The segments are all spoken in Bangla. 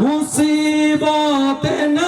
মুসিবতে না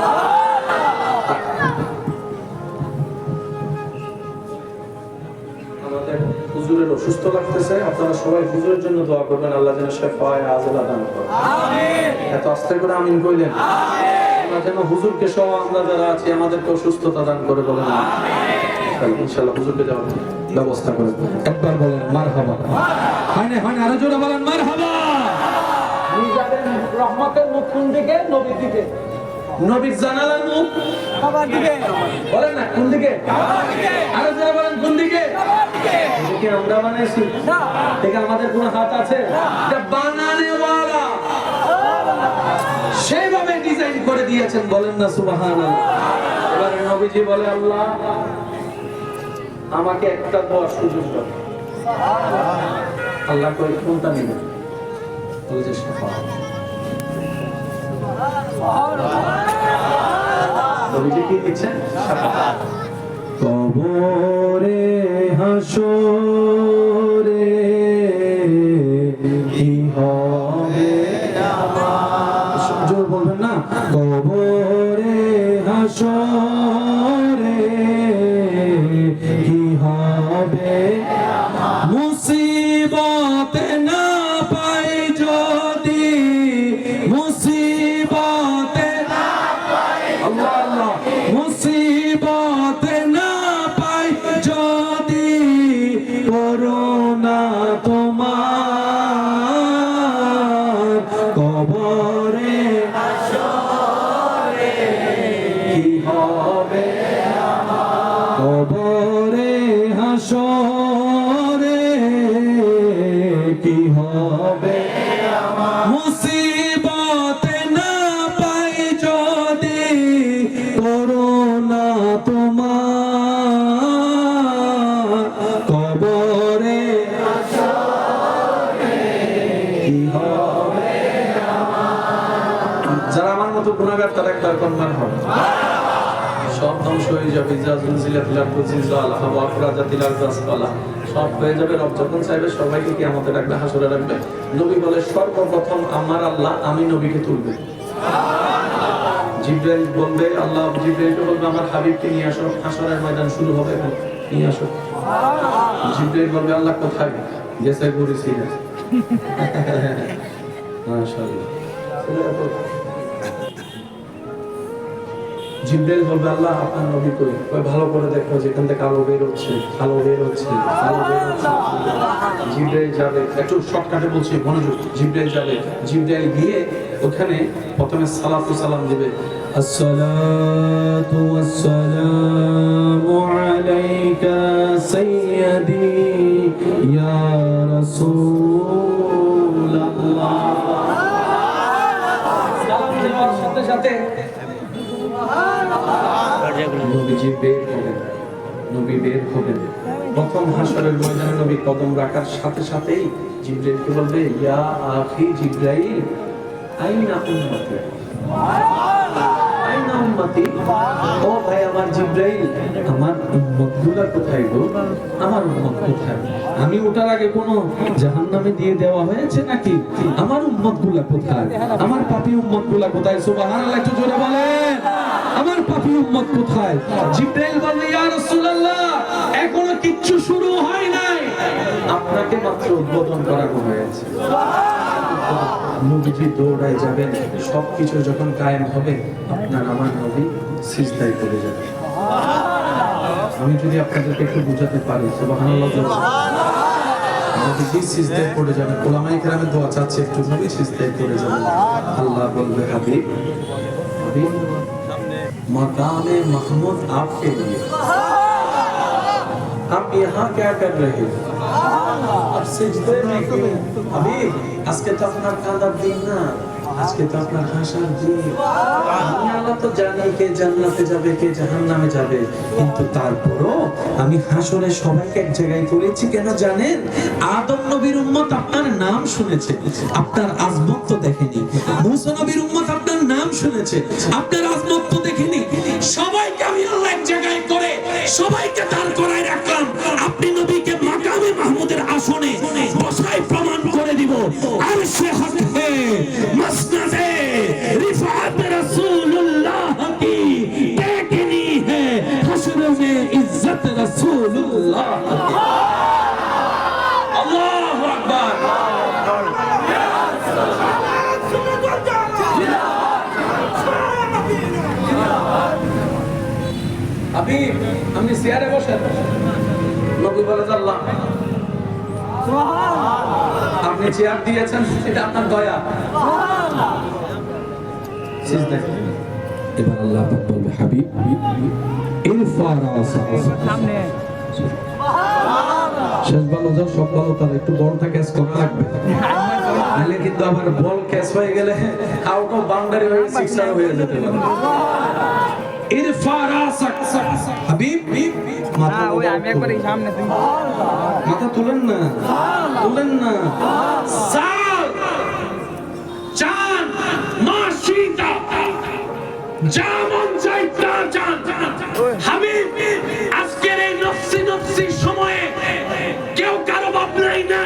হুজুরের অসুস্থ লাগতেছে আপনারা সবাই হুজুরের জন্য দোয়া করবেন আল্লাহ যেন শেফায় আজলা দান করেন এত আস্তে করে আমিন কইলেন। আমরা যেন হুজুরকে সহ আমরা যারা আছি আমাদেরকে সুস্থতা দান করে বলেন। ইনশাআল্লাহ হুজুরকে যাওয়ার ব্যবস্থা করে একবার বলেন মার হাবা হয় না হয় না আরও জোরে বলেন মার হাবা রহমতের মুখ কোন দিকে? নবীর দিকে। নবীর জানালার মুখ। বলেন না কোন দিকে? কোন দিকে। এদিকে আমরা বানাইছি। দেখে আমাদের কোনো হাত আছে? বানানেওয়ালা। সেইভাবে ডিজাইন করে দিয়েছেন বলেন না সুবহানাল্লাহ। এবারে নবীজি বলে আল্লাহ আমাকে একটা দোয়ার সুযোগ দাও। আল্লাহ কই কোনটা নেবে? বলে যে। নবীজি কি দিচ্ছেন। কবরে হাসরে কি হবে? জোর বলবেন না? কবরে হাসরে কি হবে? মুসিবতে না পাই যদি, মুসিবতে না আল্লাহ আল্লাহ সবাইকে আমাদের রাখবে নবী বলে, সর্বপ্রথম আমার আল্লাহ, আমি নবীকে তুলবে। জিব্রাইল বলবে, আল্লাহ জিব্রাইলকে বলবে, আমার হাবিবকে নিয়ে আসো। হাসরের ময়দান শুরু হবে এখন, নিয়ে আসো। জিব্রাইল বলবে, আল্লাহ কোথায়? গেছে ঘুরে সিরে মাশাআল্লাহ? জিব্রাইল বলবে, আল্লাহ, আপনার নবী ভালো করে দেখো, যেখান থেকে আলো বের হচ্ছে, আলো বের হচ্ছে, আলো বের হচ্ছে। জিব্রাইল যাবে, একটু শর্টকাটে বলছি, মনোযোগ, জিব্রাইল যাবে। জিব্রাইল গিয়ে ওখানে প্রথমে সালাতু সালাম দিবে। আসসালাতু ওয়াসসালামু আলাইকা সাইয়্যিদি, ইয়া রাসূলুল্লাহ নবীজি বের হবেন নবী বের হবেন প্রথম হাসরের ময়দানে নবী কদম রাখার সাথে সাথেই বলবে, ইয়া আখি জিব্রাইল, আইনা আইনা উম্মতি? ও ভাই আমার জিব্রাইল, আমার কোথায় গো? আমার উম্মত কোথায়? আমি ওটার আগে কোনো জাহান্নামে দিয়ে দেওয়া হয়েছে নাকি? আমার উম্মতগুলা কোথায়? আমার পাপী উম্মতগুলা কোথায়? সুবহানাল্লাহ, একটু জোরে বলেন। আমার পাপী উম্মত কোথায়? জিব্রাইল বলল ইয়া রাসূলুল্লাহ এখনও কিচ্ছু শুরু হয় নাই। আপনাকে মাত্র উদ্বোধন করানো হয়েছে। নবীজি দৌড়ায় যাবেন সবকিছু যখন কায়েম হবে আপনার আমার নবী সিজদায় পড়ে যাবে। আমি যদি আপনাদেরকে একটু বুঝাতে পারি সুবহানাল্লাহ। নবীজি সিজদায় পড়ে যাবে ওলামায়ে কেরামের দোয়া চাচ্ছে একটু নবী সিজদায় পড়ে যাবে আল্লাহ বলবে হাবিব হাবিব मकाम महमूद आपके लिए आप यहाँ क्या कर रहे हो अब सिजदे में क्यों अभी আজকে তো আপনার কাঁদার দিন না আজকে তো আপনার হাসার দিন আমি আল্লাহ তো জানি কে জান্নাতে যাবে কে জাহান্নামে যাবে কিন্তু তারপরও আমি হাসরে সবাইকে এক জায়গায় করেছি কেন জানেন আদম নবীর উম্মত আপনার নাম শুনেছে আপনার আজমত তো দেখেনি মুসা নবীর উম্মত আপনার নাম শুনেছে আপনার আজমত তো দেখেনি সবাইকে আপনি আপনি চেয়ারে বসেন। নবী বলে আল্লাহ আপনি চেয়ার দিয়েছেন এটা আপনার দয়া। এবার আল্লাহ বলবে হাবিব শেষ ভালো যাও সব ভালো তার একটু বলটা ক্যাচ করা লাগবে। নাহলে কিন্তু আবার বল ক্যাচ হয়ে গেলে আউট অফ বাউন্ডারি হয়ে সিক্সার হয়ে যেতে পারে। ইরফা রাসাক হাবিব মাথা ওই আমি একবার এই সামনে তুমি মাথা তুলেন না তুলেন না। সাল চান মাসিদা যেমন চাই তা চান হাবিব আজকের এই নফসি নফসি সময়ে কেউ কারও বাপ নাই নাই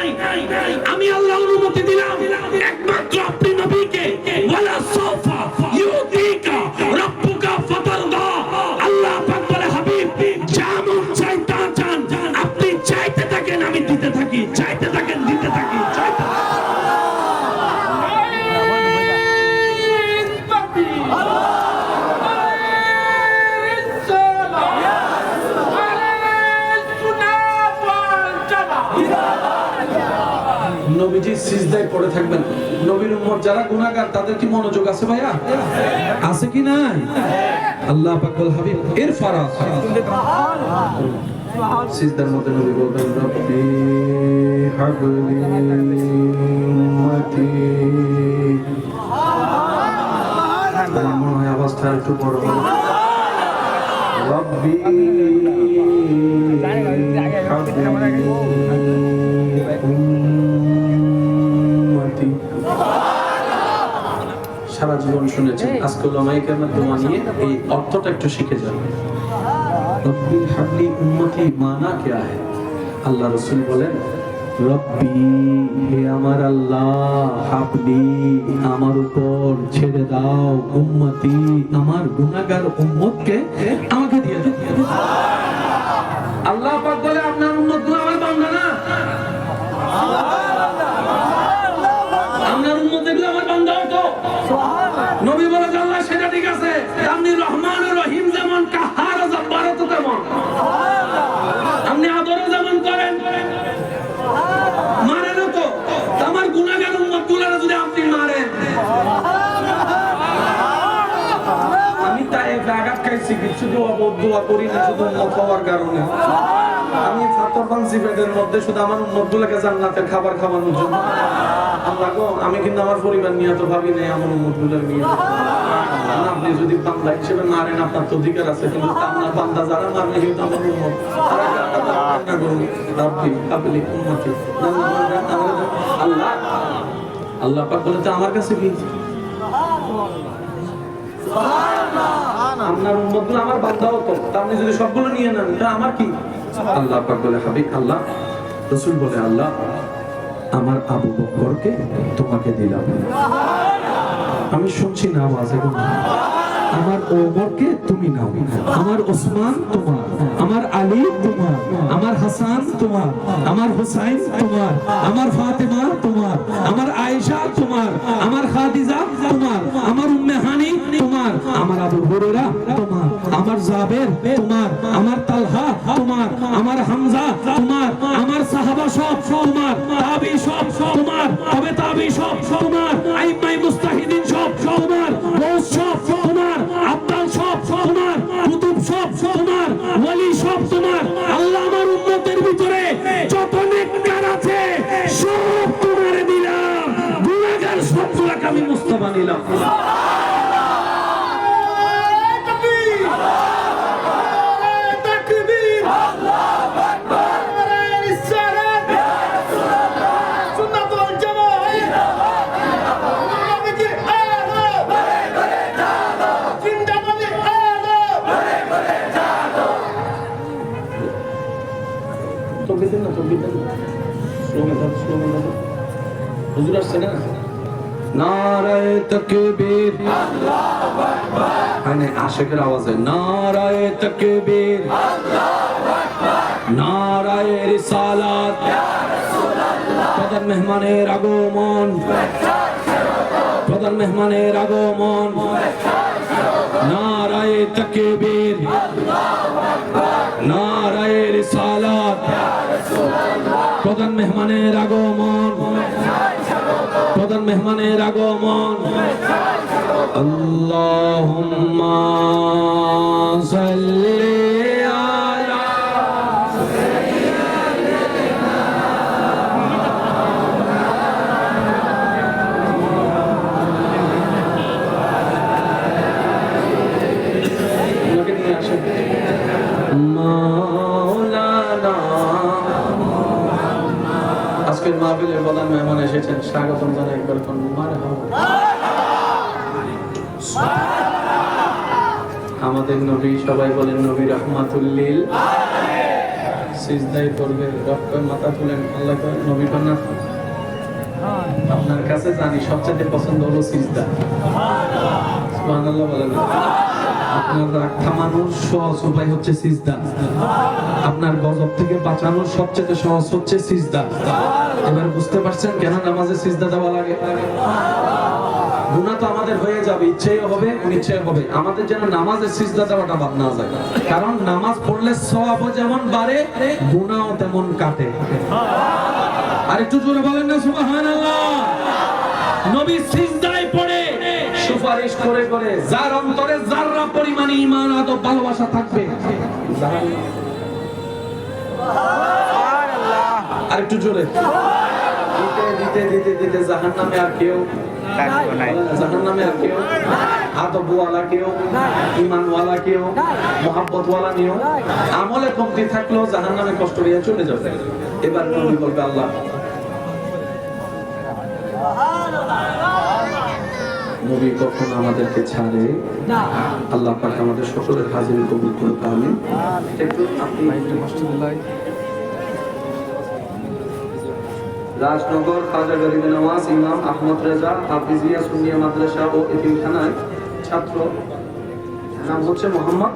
নবীজি সিজদায় পড়ে থাকবেন। নবীর উম্মত যারা গুনাহগার, তাদের কি মনোযোগ আছে ভাইয়া? আছে কি নাই? আল্লাহ পাক বল হাবিব, এর ফারা সিজদার মধ্যে নবী বলবেন, রব্বি হাবলি উম্মতি। আমার মনে হয় একটু বড় হবে। রব্বি হাবলি সারা জীবন শুনেছেন আজকে ওলামাইকার দোয়া নিয়ে এই অর্থটা একটু শিখে যান। রব্বি হাবলি উম্মতি মানা কেয়া হ্যায় আল্লাহ রসুল বলেন রব্বি হে আমার আল্লাহ হাবলি আমার উপর ছেড়ে দাও উম্মতি আমার গুনাহগার উম্মতকে আমাকে দিয়ে দাও। তাই খাইছি, কিছু দোয়া করি না, শুধু উম্মত হওয়ার কারণে। আমি ফাতর পানসি মধ্যে শুধু আমার উম্মত গুলোকে জান্নাতের খাবার খাওয়ানোর জন্য। আমি কিন্তু আমার পরিবার নিয়ে তো ভাবি নাই, আমার উম্মতগুলোর নিয়ে আপনি যদি বান্দা হিসেবে মারেন, আপনার তো অধিকার আছে, কিন্তু আপনার বান্দা যারা মারবে, কিন্তু আমার তারা আল্লাহ আল্লাহ পাক বলে আমার কাছে কি? আপনার উম্মতগুলো আমার বান্দাও আপনি যদি সবগুলো নিয়ে নেন তা আমার কি? আল্লাহ পাক বলে হাবিব আল্লাহ। রসুল বলে আল্লাহ আমার আবু বকরকে তোমাকে দিলাম। আমি শুনছি না আওয়াজে আমার ওমরকে তুমি নাও। আমার ওসমান তোমার আমার আলী তোমার আমার হাসান তোমার আমার হুসাইন তোমার আমার ফাতেমা তোমার আমার আয়েশা তোমার আমার খাদিজা তোমার, আমার হামজা, তোমার, আমার সাহাবা সব, তোমার, তাবি সব, তোমার, তবে তাবি সব, তোমার, আইমাই মুস্তাহিদিন সব, তোমার গৌস সব, তোমার আব্দাল সব, তোমার, কুতুব সব, তোমার, ওয়ালি সব, তোমার, আল্লাহ আমার উম্মতের ভিতরে যত নেককার আছে, সব তোমারে দিলাম। গুনাহগার সবগুলাকে আমি মুস্তাফা নিলাম তকবীর দেন না তকবীর দেন না স্লোগান দাও স্লোগান হুজুর আসছে না? নারায়ে তাকবীর। আল্লাহু আকবার মানে আশিকের আওয়াজে নারায়ে তাকবীর। আল্লাহু নারায়ে রিসালাত। ইয়া প্রধান মেহমানের আগমন। প্রধান মেহমানের আগমন। নারায়ে তাকবীর। নারায়ে রিসালাত। মেহমানের আগমন। প্রধান মেহমানের আগমন। আল্লাহুম্মা সাল্লি মাহফিলের প্রধান মেহমান এসেছেন। স্বাগতম জানাই মারহাবা। আমাদের নবী, সবাই বলেন নবী রহমাতুল্লিল। সিজদাই করবে রক্ত মাথা তুলেন। আল্লাহ নবী কন্যা আপনার কাছে জানি সবচেয়ে পছন্দ হলো সিজদা। আপনার রাগ থামানোর সহজ উপায় হচ্ছে সিজদা। আপনার গজব থেকে বাঁচানোর সবচেয়ে সহজ হচ্ছে সিজদা। এবার বুঝতে পারছেন কেন নামাজে সিজদা দেওয়া লাগে? গুনাহ তো আমাদের হয়ে যাবে ইচ্ছেই হবে অনিচ্ছেই হবে। আমাদের যেন নামাজে সিজদা দেওয়াটা বাদ না যায়। কারণ নামাজ পড়লে সওয়াবও যেমন বাড়ে, গুনাহও তেমন কাটে। আর একটু জোরে বলেন না, সুবহানাল্লাহ। নবী সিজদায় পড়ে, সুপারিশ করে করে, যার অন্তরে যাররা পরিমাণে ঈমান, আদব, ভালোবাসা থাকবে আর একটু জোরে। দিতে দিতে দিতে দিতে জাহান্নামে আর কেউ জাহান্নামে আর কেউ আদবওয়ালা কেউ ইমানওয়ালা কেউ মোহাব্বতওয়ালা কেউ আমলে কমতি থাকলেও জাহান্নামে কষ্ট নিয়ে চলে যাবে। এবার নবী বলবে আল্লাহ। নবী কখন আমাদেরকে ছাড়ে? আল্লাহ পাক আমাদের সকলের হাজির কবুল করুক আমিন। একটু আপনি রাজনগর খাজা গরিব নওয়াজ ইমাম আহমদ রেজা হাফিজিয়া সুনিয়া মাদ্রাসা ও এতিমখানায় ছাত্র। নাম হচ্ছে মোহাম্মদ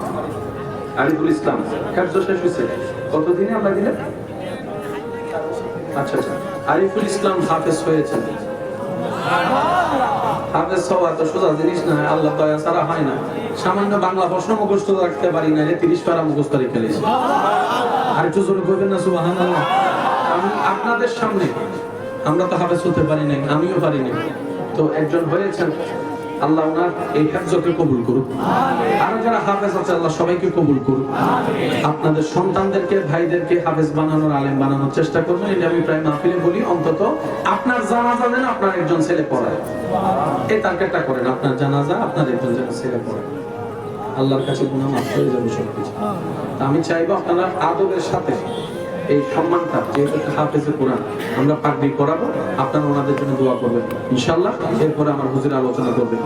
আরিফুল ইসলাম। কার্য শেষ হয়েছে। কতদিনে আমরা দিলে? আচ্ছা আচ্ছা। আরিফুল ইসলাম হাফেজ হয়েছেন। হাফেজ হওয়া এত সোজা জিনিস না আল্লাহ দয়া ছাড়া হয় না। সামান্য বাংলা প্রশ্ন মুখস্থ রাখতে পারি না যে তিরিশ পারা মুখস্থ রেখে আর একটু করবেন না সুবাহান আপনাদের সামনে, আমরা তো হাফেজ হতে পারি নাই, আমিও পারি নাই। তো একজন হয়েছেন, আল্লাহ ওনার এই হাফজকে কবুল করুক। আরও যারা হাফেজ আছে, আল্লাহ সবাইকে কবুল করুক। আপনাদের সন্তানদেরকে, ভাইদেরকে হাফেজ বানানোর, আলেম বানানোর চেষ্টা করবেন এটা আমি প্রায় মাহফিলে বলি, অন্তত আপনার জানাজা যেন আপনার একজন ছেলে পড়ায়। এই তার্গেটটা করেন, আপনার জানাজা আপনার একজন যেন ছেলে পড়ায়। আল্লাহর কাছে গুনাহ মাফ হয়ে যাবে সবকিছু। আমি চাইব আপনারা আদবের সাথে এই সম্মানটা যেহেতু হাফেজে কোরআন, আমরা পাগড়ি করাবো আপনারা ওনাদের জন্য দোয়া করবেন। ইনশাল্লাহ এরপরে আমার হুজুর আলোচনা করবেন।